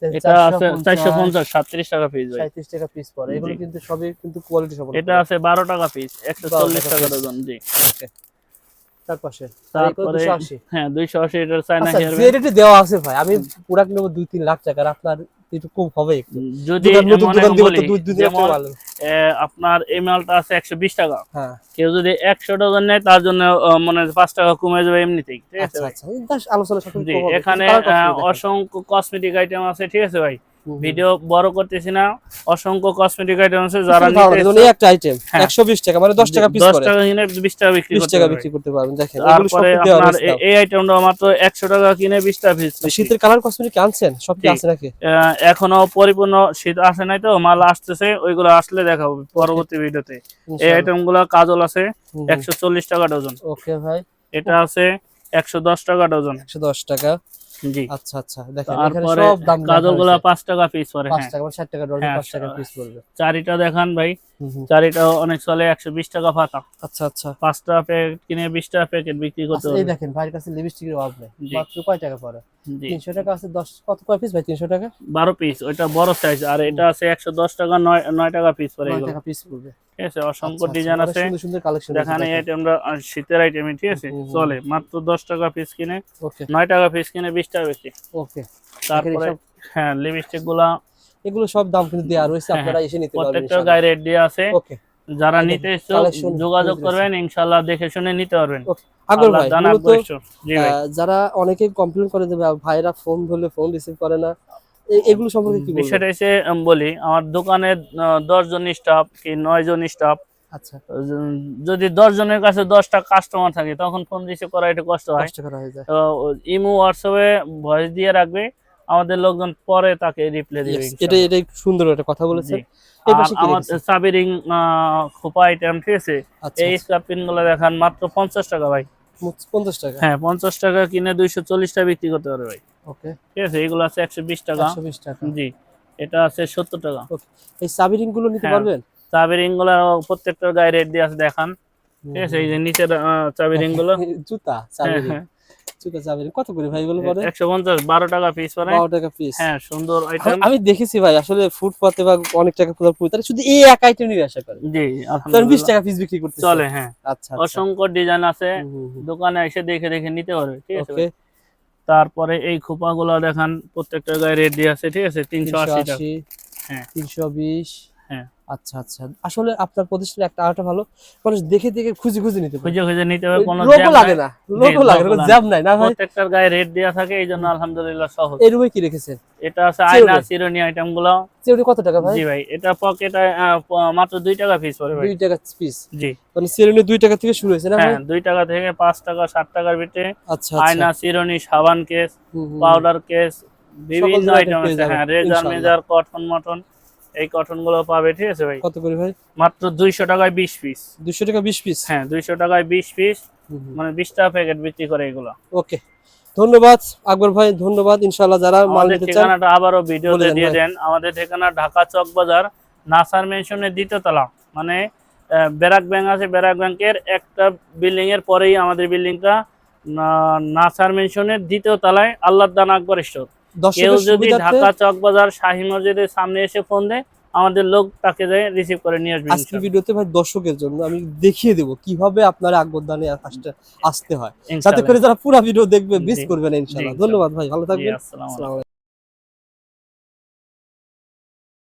এটা আছে চারশো পঞ্চাশ সাতত্রিশ টাকা পিস ভাই। সাঁত্রিশ টাকা পিস পড়ে। এগুলো কিন্তু সবই কিন্তু কোয়ালিটি সব এটা আছে বারো টাকা পিস একশো চল্লিশ টাকা টাকা piece। ডজন জি। তার পাশে। তারপরে হ্যাঁ এটার চায়না আচ্ছা হেয়ার যে রেটে দেওয়া আছে ভাই আমি লাখ টাকার আপনার একটু কম হবে যদি দোকান নতুন মনে আপনার এই মালটা আছে একশো বিশ টাকা। হ্যাঁ। কেউ যদি একশো ডজন নেয় তার জন্য মনে পাঁচ টাকা কমে যাবে এমনিতেই ঠিক আছে আচ্ছা আচ্ছা আলোচনা এখানে অসংখ্য কসমেটিক আইটেম আছে ঠিক আছে ভাই। ভিডিও বড় করতেছি না অসংখ্য কসমেটিক আইটেম আছে যারা নিতে একটা আইটেম হ্যাঁ। একশো বিশ টাকা মানে দশ টাকা পিস 10 টাকা কিনে 20 টাকা বিক্রি করতে টাকা বিক্রি করতে পারবেন দেখেন এগুলো সব তারপরে আপনার এই আইটেমটা মাত্র 100 টাকা কিনে 20 টা পিস শীতের কালার কসমেটিক আনছেন? সব কি আছে নাকি? এখনও পরিপূর্ণ শীত আসে নাই তো মাল আসতেছে ওইগুলো আসলে দেখাবো পরবর্তী ভিডিওতে। এই আইটেমগুলো কাজল আছে একশো চল্লিশ টাকা ডজন ওকে ভাই। এটা আছে একশো দশ টাকা ডজন একশো দশ টাকা। জি। আচ্ছা আচ্ছা। দেখেন এখানে সব দাম কাজলগুলা পাঁচ টাকা পিস পড়ে পাঁচ হ্যাঁ। টাকা ষাট টাকা ডজন হ্যাঁ, পাঁচ টাকা। পিস পড়বে। চারিটা দেখান ভাই। হুম। অনেক চলে একশো বিশ টাকা পাতা আচ্ছা আচ্ছা। পাঁচটা প্যাকেট কিনে বিশ টাকা প্যাকেট বিক্রি করতে আচ্ছা, এই দেখেন ভাইয়ের কাছে লিপস্টিকের অভাব নেই। মাত্র কয় টাকা পড়ে? জি। তিনশো টাকা আছে দশ কত কয় পিস ভাই তিনশো টাকা? বারো পিস ওইটা বড় সাইজ আর এটা আছে একশো দশ টাকা নয় নয় টাকা পিস পরে টাকা পিস পড়বে। ঠিক আছে অসংখ্য আচ্ছা, আচ্ছা, ডিজাইন আছে। সুন্দর সুন্দর কালেকশন দেখান। এই আইটেমটা শীতের আইটেমই ঠিক আছে। চলে মাত্র দশ টাকা পিস কিনে। নয় টাকা পিস কিনে বিশ টাকা বেশি। ওকে। তারপরে হ্যাঁ লিপস্টিকগুলা এগুলো সব দাম কিন্তু দেওয়া রয়েছে হ্যাঁ, আপনারা এসে নিতে পারবেন প্রত্যেকটা গায়ে রেট দিয়ে আছে। ওকে। যারা নিতে ইচ্ছুক যোগাযোগ করবেন ইনশাল্লাহ দেখে শুনে নিতে পারবেন। আগর ভাই যারা অনেকে কমপ্লেন করে দেবে ভাইরা ফোন ধরলে ফোন রিসিভ করে না। এগুলো সম্পর্কে কি বিষয়টা এসে বলি আমার দোকানে দশ জন স্টাফ কি নয় জন স্টাফ আচ্ছা। যদি দশ জনের কাছে দশটা কাস্টমার থাকে তখন ফোন রিসিভ করা একটু কষ্ট হয়। কষ্ট করা হয়ে যায়। ইমো হোয়াটসঅ্যাপে ভয়েস দিয়ে রাখবে। আমাদের লোকজন পরে তাকে রিপ্লাই দিবে এটা এটাই সুন্দর একটা কথা বলেছেন জি। এই পাশে কি আমার সাবিরিং খোপা আইটেম ঠিক আছে? আচ্ছা এই গুলো দেখান মাত্র পঞ্চাশ টাকা ভাই। আচ্ছা, পঞ্চাশ টাকা? হ্যাঁ পঞ্চাশ টাকা কিনে দুইশো চল্লিশ টাকা বিক্রি করতে পারবে ভাই। ওকে ঠিক আছে এগুলো আছে একশো বিশ টাকা। একশো বিশ টাকা। জি এটা আছে সত্তর টাকা। এই সাবিরিংগুলো নিতে হ্যাঁ, পারবেন? গুলো প্রত্যেকটার গায়ে রেট দিয়ে আছে দেখান। ঠিক আছে এই যে নিচের আহ, চাবি রিংগুলো। [LAUGHS] জুতা হ্যাঁ। কত করে ভাই পরে? বারো টাকা পিস পরে। বারো টাকা পিস হ্যাঁ সুন্দর আইটেম আমি দেখেছি ভাই আসলে ফুটপাতে বা অনেক টাকা খোঁজার পরে শুধু এই এক আইটেম নিয়ে করে। জি কারণ বিশ টাকা পিস বিক্রি করতে চলে হ্যাঁ। আচ্ছা আচ্ছা। অসংখ্য ডিজাইন আছে। দোকানে এসে দেখে দেখে নিতে পারবে ঠিক আছে? তারপরে এই খোপা গুলো দেখান প্রত্যেকটা গায়ে রেট দিয়ে আছে ঠিক আছে? তিনশো আশি টাকা। হ্যাঁ। তিনশো বিশ। হ্যাঁ। আচ্ছা আচ্ছা। আসলে আপনার প্রতিষ্ঠানে একটা আরেকটা ভালো মানুষ দেখে দেখে খুঁজে খুঁজে নিতে খুঁজে খুঁজে নিতে হবে কোনো লোকও লাগে না লোকও লাগে না জ্যাম নাই না ভাই প্রত্যেকটার গায়ে রেট দেওয়া থাকে এই জন্য আলহামদুলিল্লাহ সহজ। এই রুমে কি রেখেছেন? এটা আছে আয়না চিরুনি আইটেমগুলো কত টাকা ভাই? জি ভাই এটা পকেট মাত্র দুই টাকা পিস পড়ে ভাই। দুই টাকা পিস জি। মানে সিওরি দুই টাকা থেকে শুরু হয়েছে না হ্যাঁ দুই টাকা থেকে পাঁচ টাকা সাত টাকার ভিতরে। আচ্ছা আয়না আচ্ছা চিরুনি সাবান কেস পাউডার কেস বিভিন্ন আইটেম আছে। হ্যাঁ রেজার মেজার কটন মটন এই কটনগুলো পাবে ঠিক আছে ভাই? কত করে ভাই? মাত্র দুইশো টাকায় বিশ পিস দুশো টাকা বিশ পিস হ্যাঁ দুইশো টাকায় বিশ পিস মানে বিশ টাকা প্যাকেট বিক্রি করে এগুলো। ওকে। ধন্যবাদ আকবর ভাই ধন্যবাদ। ইনশাআল্লাহ যারা মাল নিতে চান ঠিকানাটা আবারও ভিডিওতে দিয়ে দেন। আমাদের ঠিকানা ঢাকা চক বাজার নাসার মেনশনের দ্বিতীয় তলা। মানে ব্যারাক ব্যাংক আছে ব্যারাক ব্যাংকের একটা বিল্ডিং এর পরেই আমাদের বিল্ডিংটা নাসার মেনশনের দ্বিতীয় তলায় আল্লাহ দান আকবর স্টোর কেউ যদি ঢাকা চক বাজার শাহী মসজিদের সামনে এসে ফোন দেয় আমাদের লোক তাকে রিসিভ করে নিয়ে আসবে আজকের ভিডিওতে ভাই দর্শকের জন্য আমি দেখিয়ে দেবো কীভাবে আপনারা আকবর দানে আসতে আসতে হয়। যাতে করে যারা পুরো ভিডিও দেখবে মিস করবেন করবে না ইনশাআল্লাহ। ধন্যবাদ ভাই ভালো থাকবেন। আসসালামু আলাইকুম।